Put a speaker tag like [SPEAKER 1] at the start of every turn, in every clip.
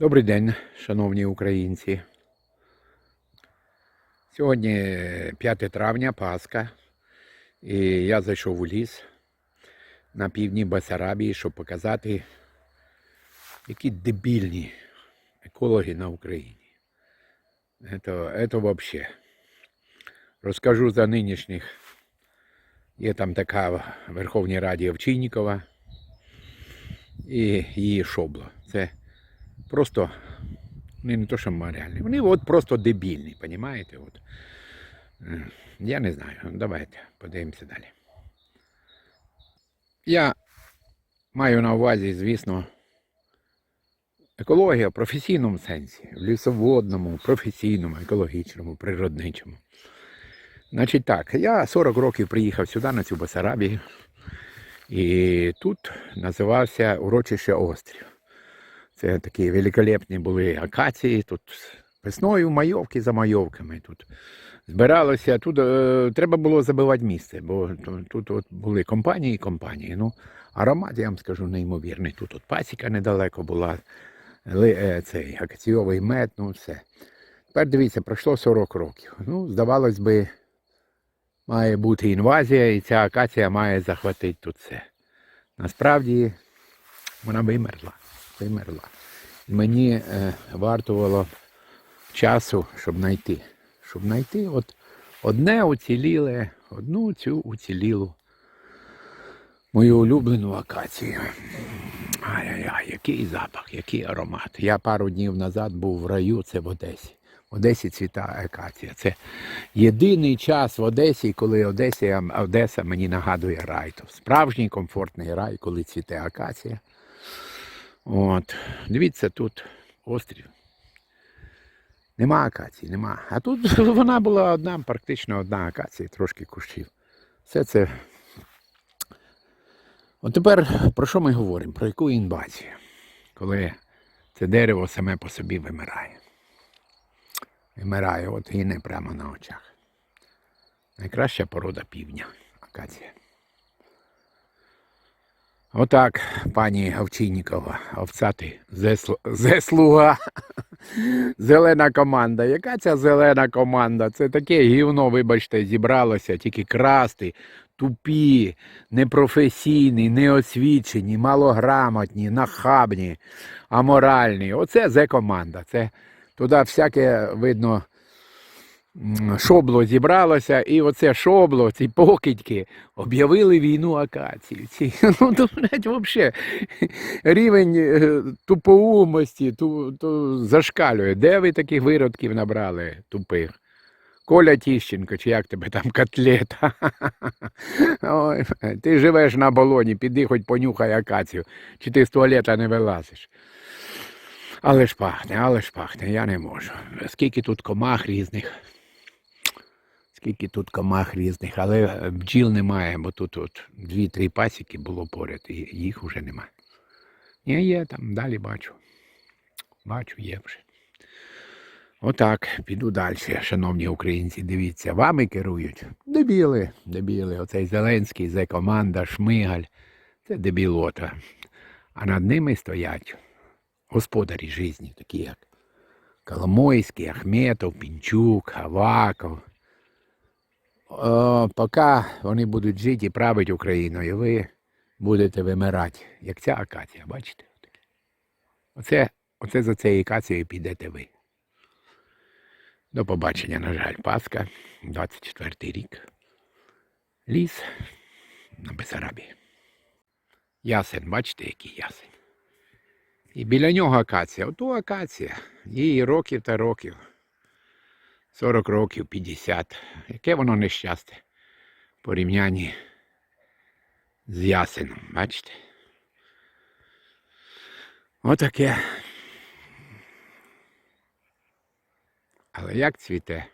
[SPEAKER 1] Добрий день, шановні українці. Сьогодні 5 травня, Пасха, і я зайшов у ліс на півдні Басарабії, щоб показати, які дебільні екологи на Україні. Це, взагалі. Розкажу за нинішніх. Є там така в Верховній Раді Овчинникова і її шобло. Це просто вони не то, що моральні, вони от просто дебільні, розумієте? От. Е, Я не знаю. Давайте подивимося далі. Я маю на увазі, звісно, екологія в професійному сенсі, в лісоводному, професійному, екологічному, природничому. Значить так, я 40 років приїхав сюди, на цю Басарабію, і тут називався урочище Острів. Це такі великолепні були акації. Тут весною майовки за майовками. Тут збиралося. Тут е, треба було забивати місце, бо тут, от були компанії і компанії. Ну, аромат, я вам скажу, неймовірний. Тут от пасіка недалеко була, е, цей акаційовий мед, ну все. Тепер дивіться, пройшло 40 років. Ну, здавалось би, має бути інвазія, і ця акація має захватити тут все. Насправді вона вимерла вимерла. Мені е, вартувало часу, щоб знайти. Щоб знайти от одне уціліле, одну цю уцілілу мою улюблену акацію. Ай-яй-яй, який запах, який аромат. Я пару днів назад був в раю, це в Одесі. В Одесі цвіта акація. Це єдиний час в Одесі, коли Одесі, Одеса мені нагадує рай. То справжній комфортний рай, коли цвіте акація. От. Дивіться, тут острів. Нема акації, нема. А тут вона була одна, практично одна акація, трошки кущів. Все це. От тепер про що ми говоримо? Про яку інвазію? Коли це дерево саме по собі вимирає. Вимирає, от гине прямо на очах. Найкраща порода півдня акація. Отак, пані Овчинникова, овцати, зеслу- зеслуга, зелена команда. Яка ця зелена команда? Це таке гівно, вибачте, зібралося, тільки красти, тупі, непрофесійні, неосвічені, малограмотні, нахабні, аморальні. Оце зе-команда. Це туди всяке видно. Шобло зібралося, і оце шобло, ці покидьки, об'явили війну акації. Ці, ну, то, блядь, взагалі, рівень е, тупоумості ту, ту зашкалює. Де ви таких виродків набрали тупих? Коля Тіщенко, чи як тебе там котлета? Ой, ти живеш на болоні, піди хоч понюхай акацію, чи ти з туалета не вилазиш. Але ж пахне, але ж пахне, я не можу. Скільки тут комах різних. Скільки тут комах різних, але е, бджіл немає, бо тут от дві-три пасіки було поряд, і їх вже немає. Ні, є там, далі бачу. Бачу, є вже. Отак, піду далі, шановні українці, дивіться, вами керують. Дебіли, дебіли. Оцей Зеленський, зе команда, Шмигаль. Це дебілота. А над ними стоять господарі житті, такі як Коломойський, Ахметов, Пінчук, Аваков. О, поки вони будуть жити і правити Україною, ви будете вимирати, як ця акація, бачите? Оце, оце за цією акацією підете ви. До побачення, на жаль, Пасха, 24 рік. Ліс на Бесарабії. Ясен, бачите, який ясен. І біля нього акація. Ото акація. Їй років та років. 40 років, 50. Яке воно нещасте в порівнянні з ясеном, бачите? Отаке. Але як цвіте?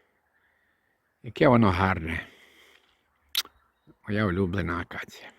[SPEAKER 1] Яке воно гарне. Моя улюблена акація.